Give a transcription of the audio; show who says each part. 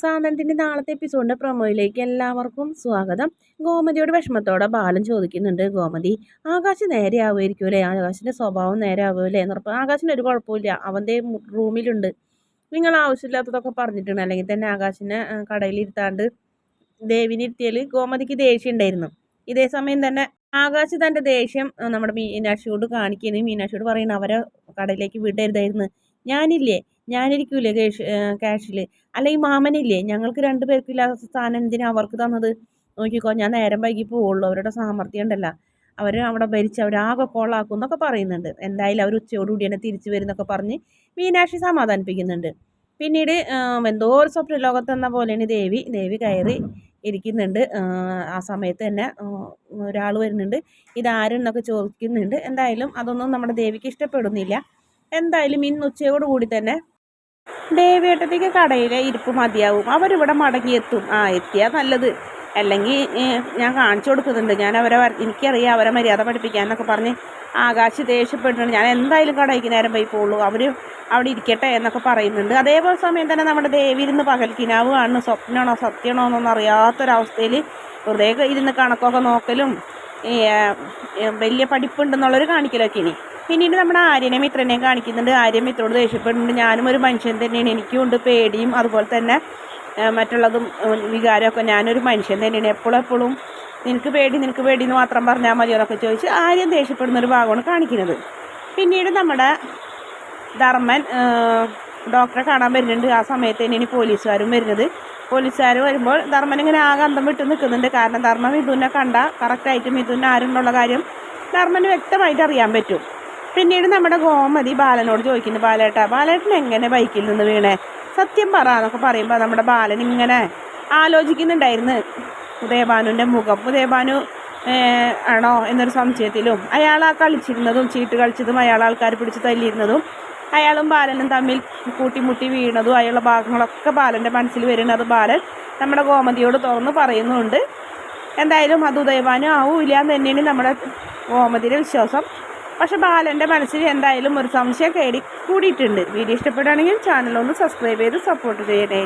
Speaker 1: സാനന്ദിന്റെ നാളത്തെ എപ്പിസോഡിന്റെ പ്രൊമോയിലേക്ക് എല്ലാവർക്കും സ്വാഗതം. ഗോമതിയോട് വിഷമത്തോടെ ബാലൻ ചോദിക്കുന്നുണ്ട് ഗോമതി ആകാശ് നേരെ ആവുമായിരിക്കുമല്ലേ ആകാശിന്റെ സ്വഭാവം നേരെ ആവുമല്ലേ? എന്ന് ഉറപ്പ് ആകാശിന് ഒരു കുഴപ്പമില്ല. അവന്റെ റൂമിലുണ്ട്. നിങ്ങൾ ആവശ്യമില്ലാത്തതൊക്കെ പറഞ്ഞിട്ടുണ്ട്. അല്ലെങ്കിൽ തന്നെ ആകാശിനെ കടയിലിരുത്താണ്ട് ദേവിനെ ഇരുത്തിയാൽ ഗോമതിക്ക് ദേഷ്യം ഉണ്ടായിരുന്നു. ഇതേ സമയം തന്നെ ആകാശ് തന്റെ ദേഷ്യം നമ്മുടെ മീനാക്ഷിയോട് കാണിക്കുകയും മീനാക്ഷിയോട് പറയുന്നത് അവരെ കടയിലേക്ക് വിടരുതായിരുന്നു. ഞാനില്ലേ ഞാനിരിക്കൂലേ ക്യാഷ് ക്യാഷിൽ അല്ല ഈ മാമനില്ലേ? ഞങ്ങൾക്ക് രണ്ട് പേർക്കും ഇല്ലാത്ത സ്ഥാനം എന്തിനാ അവർക്ക് തന്നത്? നോക്കിക്കോ ഞാൻ നേരം വൈകി പോവുള്ളൂ. അവരുടെ സാമർഥ്യം ഉണ്ടല്ലോ. അവർ അവിടെ ഭരിച്ച് അവരാകെ കോളാക്കും എന്നൊക്കെ പറയുന്നുണ്ട്. എന്തായാലും അവർ ഉച്ചയോടുകൂടി തന്നെ തിരിച്ചു വരുന്നൊക്കെ പറഞ്ഞ് മീനാക്ഷി സമാധാനിപ്പിക്കുന്നുണ്ട്. പിന്നീട് എന്തോ ഒരു സ്വപ്ന ലോകത്ത് എന്ന പോലെയാണ് ദേവി. ദേവി കയറി ഇരിക്കുന്നുണ്ട്. ആ സമയത്ത് തന്നെ ഒരാൾ വരുന്നുണ്ട്. ഇതാരെന്നൊക്കെ ചോദിക്കുന്നുണ്ട്. എന്തായാലും അതൊന്നും നമ്മുടെ ദേവിക്ക് ഇഷ്ടപ്പെടുന്നില്ല. എന്തായാലും ഇന്ന് ഉച്ചയോടുകൂടി തന്നെ ദേവേട്ടത്തേക്ക് കടയിലെ ഇരിപ്പ് മതിയാവും. അവരിവിടെ മടങ്ങിയെത്തും. ആ എത്തിയാൽ നല്ലത്. അല്ലെങ്കിൽ ഞാൻ കാണിച്ചു കൊടുക്കുന്നുണ്ട്. ഞാൻ അവരെ എനിക്കറിയാം അവരെ മര്യാദ പഠിപ്പിക്കാൻ എന്നൊക്കെ പറഞ്ഞ് ആകാശ് ദേഷ്യപ്പെട്ടിട്ടുണ്ട്. ഞാൻ എന്തായാലും കടയ്ക്ക് നേരം പോയി പോകുള്ളൂ അവർ അവിടെ ഇരിക്കട്ടെ എന്നൊക്കെ പറയുന്നുണ്ട്. അതേപോലെ സമയം തന്നെ നമ്മുടെ ദേവി ഇരുന്ന് പകൽക്കിനാവ് കാണുന്നു. സ്വപ്നമാണോ സത്യമാണോ എന്നൊന്നും അറിയാത്തൊരവസ്ഥയിൽ വെറുതെ ഇരുന്ന് കണക്കൊക്കെ നോക്കലും വലിയ പഠിപ്പുണ്ടെന്നുള്ളൊരു കാണിക്കലൊക്കെ ഇനി. പിന്നീട് നമ്മുടെ ആര്യനെ മിത്രനെയും കാണിക്കുന്നുണ്ട്. ആര്യൻ മിത്രോട് ദേഷ്യപ്പെടുന്നുണ്ട്. ഞാനും ഒരു മനുഷ്യൻ തന്നെയാണ്. എനിക്കും ഉണ്ട് പേടിയും. അതുപോലെ തന്നെ മറ്റുള്ളതും വികാരമൊക്കെ ഞാനൊരു മനുഷ്യൻ തന്നെയാണ്. എപ്പോഴും എപ്പോഴും നിനക്ക് പേടി നിനക്ക് പേടി എന്ന് മാത്രം പറഞ്ഞാൽ മതി എന്നൊക്കെ ചോദിച്ച് ആര്യം ദേഷ്യപ്പെടുന്ന ഒരു ഭാഗമാണ് കാണിക്കുന്നത്. പിന്നീട് നമ്മുടെ ധർമ്മൻ ഡോക്ടറെ കാണാൻ വരുന്നുണ്ട്. ആ സമയത്ത് തന്നെയാണ് പോലീസുകാരും വരുന്നത്. പോലീസുകാർ വരുമ്പോൾ ധർമ്മൻ ഇങ്ങനെ ആകെ വിട്ട് നിൽക്കുന്നുണ്ട്. കാരണം ധർമ്മ മിഥുനെ കണ്ട കറക്റ്റായിട്ട് മിഥുൻ ആരുന്നുള്ള കാര്യം ധർമ്മന് വ്യക്തമായിട്ട് അറിയാൻ പറ്റും. പിന്നീട് നമ്മുടെ ഗോമതി ബാലനോട് ചോദിക്കുന്നു ബാലേട്ട ബാലേട്ടൻ എങ്ങനെ ബൈക്കിൽ നിന്ന് വീണേ? സത്യം പറ എന്നൊക്കെ പറയുമ്പോൾ നമ്മുടെ ബാലൻ ഇങ്ങനെ ആലോചിക്കുന്നുണ്ടായിരുന്നു. ഉദയഭാനുവിന്റെ മുഖം. ഉദയഭാനു ആണോ എന്നൊരു സംശയത്തിലും അയാൾ ആ കളിച്ചിരുന്നതും ചീട്ട് കളിച്ചതും അയാൾ ആൾക്കാർ പിടിച്ച് തല്ലിയിരുന്നതും അയാളും ബാലനും തമ്മിൽ കൂട്ടിമുട്ടി വീണതും അയാളുടെ ഭാഗങ്ങളൊക്കെ ബാലന്റെ മനസ്സിൽ വരുന്നത് ബാലൻ നമ്മുടെ ഗോമതിയോട് തുറന്ന് പറയുന്നുണ്ട്. എന്തായാലും അത് ഉദയഭാനു ആവൂല്ല എന്ന് തന്നെയാണ് നമ്മുടെ ഗോമതിയുടെ വിശ്വാസം. പക്ഷെ ബാലന്റെ മനസ്സിൽ എന്തായാലും ഒരു സംശയം കയറി കൂടിയിട്ടുണ്ട്. വീഡിയോ ഇഷ്ടപ്പെടുകയാണെങ്കിൽ ചാനൽ ഒന്ന് സബ്സ്ക്രൈബ് ചെയ്ത് സപ്പോർട്ട് ചെയ്യണേ.